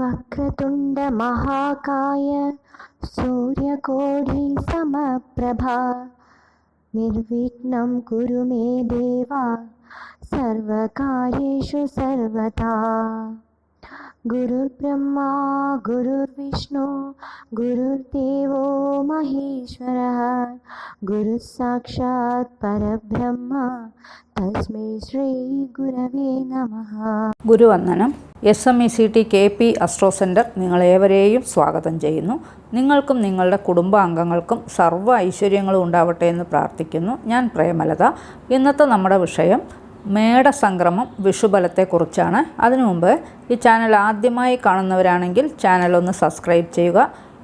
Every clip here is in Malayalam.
वक्रतुण्डमहाकाय सूर्यकोटिसमप्रभा निर्विघ्नं कुरु मे देवा सर्वकार्येषु सर्वदा गुरुर्ब्रह्मा गुरुर्विष्णु गुरुर्देवो महेश्वरः गुरुः साक्षात् परब्रह्म തസ്മൈ ശ്രീ ഗുരവേ നമഃ ഗുരുവന്ദനം S M E C T K P astro centre നിങ്ങളേവരെയും സ്വാഗതം ചെയ്യുന്നു. നിങ്ങൾക്കും നിങ്ങളുടെ കുടുംബാംഗങ്ങൾക്കും സർവ ഐശ്വര്യങ്ങളും ഉണ്ടാവട്ടെ എന്ന് പ്രാർത്ഥിക്കുന്നു. ഞാൻ പ്രേമലത. ഇന്നത്തെ നമ്മുടെ വിഷയം മേടസംക്രമം വിഷുബലത്തെക്കുറിച്ചാണ്. അതിനു മുമ്പ് ഈ ചാനൽ ആദ്യമായി കാണുന്നവരാണെങ്കിൽ ചാനൽ ഒന്ന് സബ്സ്ക്രൈബ് ചെയ്യുക.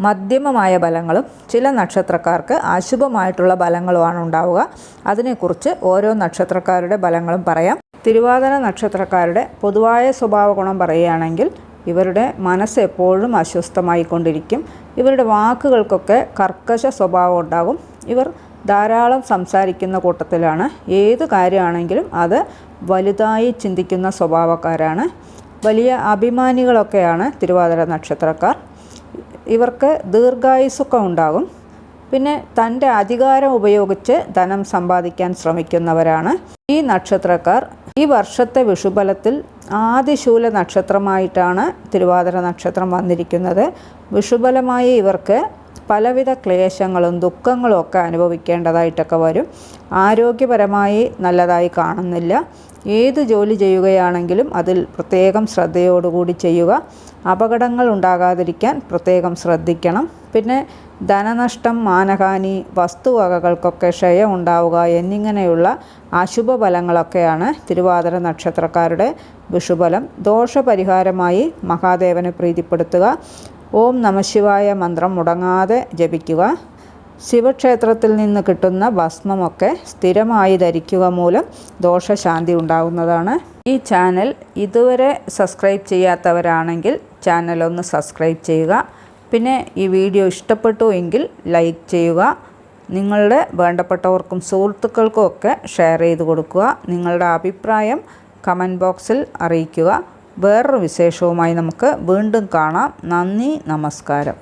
മധ്യമമായ ബലങ്ങളും ചില നക്ഷത്രക്കാർക്ക് അശുഭമായിട്ടുള്ള ബലങ്ങളുമാണ് ഉണ്ടാവുക. അതിനെക്കുറിച്ച് ഓരോ നക്ഷത്രക്കാരുടെ ബലങ്ങളും പറയാം. തിരുവാതിര നക്ഷത്രക്കാരുടെ പൊതുവായ സ്വഭാവ ഗുണം പറയുകയാണെങ്കിൽ ഇവരുടെ മനസ്സ് എപ്പോഴും അസ്വസ്ഥമായിക്കൊണ്ടിരിക്കും. ഇവരുടെ വാക്കുകൾക്കൊക്കെ കർക്കശ സ്വഭാവം ഉണ്ടാകും. ഇവർ ധാരാളം സംസാരിക്കുന്ന കൂട്ടത്തിലാണ്. ഏത് കാര്യമാണെങ്കിലും അത് വലുതായി ചിന്തിക്കുന്ന സ്വഭാവക്കാരാണ്. വലിയ അഭിമാനികളൊക്കെയാണ് തിരുവാതിര നക്ഷത്രക്കാർ. ഇവർക്ക് ദീർഘായുസൊക്കെ ഉണ്ടാകും. പിന്നെ തന്റെ അധികാരം ഉപയോഗിച്ച് ധനം സമ്പാദിക്കാൻ ശ്രമിക്കുന്നവരാണ് ഈ നക്ഷത്രക്കാർ. ഈ വർഷത്തെ വിഷുബലത്തിൽ ആദിശൂല നക്ഷത്രമായിട്ടാണ് തിരുവാതിര നക്ഷത്രം വന്നിരിക്കുന്നത്. വിഷുബലമായി ഇവർക്ക് പലവിധ ക്ലേശങ്ങളും ദുഃഖങ്ങളും ഒക്കെ അനുഭവിക്കേണ്ടതായിട്ടൊക്കെ വരും. ആരോഗ്യപരമായി നല്ലതായി കാണുന്നില്ല. ഏത് ജോലി ചെയ്യുകയാണെങ്കിലും അതിൽ പ്രത്യേകം ശ്രദ്ധയോടുകൂടി ചെയ്യുക. അപകടങ്ങൾ ഉണ്ടാകാതിരിക്കാൻ പ്രത്യേകം ശ്രദ്ധിക്കണം. പിന്നെ ധനനഷ്ടം മാനഹാനി വസ്തുവകകൾക്കൊക്കെ ക്ഷയം ഉണ്ടാവുക എന്നിങ്ങനെയുള്ള അശുഭ ഫലങ്ങളൊക്കെയാണ് തിരുവാതിര നക്ഷത്രക്കാരുടെ വിഷുഫലം. ദോഷപരിഹാരമായി മഹാദേവനെ പ്രീതിപ്പെടുത്തുക. ഓം നമശിവായ മന്ത്രം മുടങ്ങാതെ ജപിക്കുക. ശിവക്ഷേത്രത്തിൽ നിന്ന് കിട്ടുന്ന ഭസ്മമൊക്കെ സ്ഥിരമായി ധരിക്കുക മൂലം ദോഷശാന്തി ഉണ്ടാകുന്നതാണ് ഈ ചാനൽ ഇതുവരെ സബ്സ്ക്രൈബ് ചെയ്യാത്തവരാണെങ്കിൽ ചാനൽ ഒന്ന് സബ്സ്ക്രൈബ് ചെയ്യുക. പിന്നെ ഈ വീഡിയോ ഇഷ്ടപ്പെട്ടു എങ്കിൽ ലൈക്ക് ചെയ്യുക. നിങ്ങളുടെ വേണ്ടപ്പെട്ടവർക്കും സുഹൃത്തുക്കൾക്കും ഒക്കെ ഷെയർ ചെയ്ത് കൊടുക്കുക. നിങ്ങളുടെ അഭിപ്രായം കമന്റ് ബോക്സിൽ അറിയിക്കുക. വേറൊരു വിശേഷവുമായി നമുക്ക് വീണ്ടും കാണാം. നന്ദി നമസ്കാരം.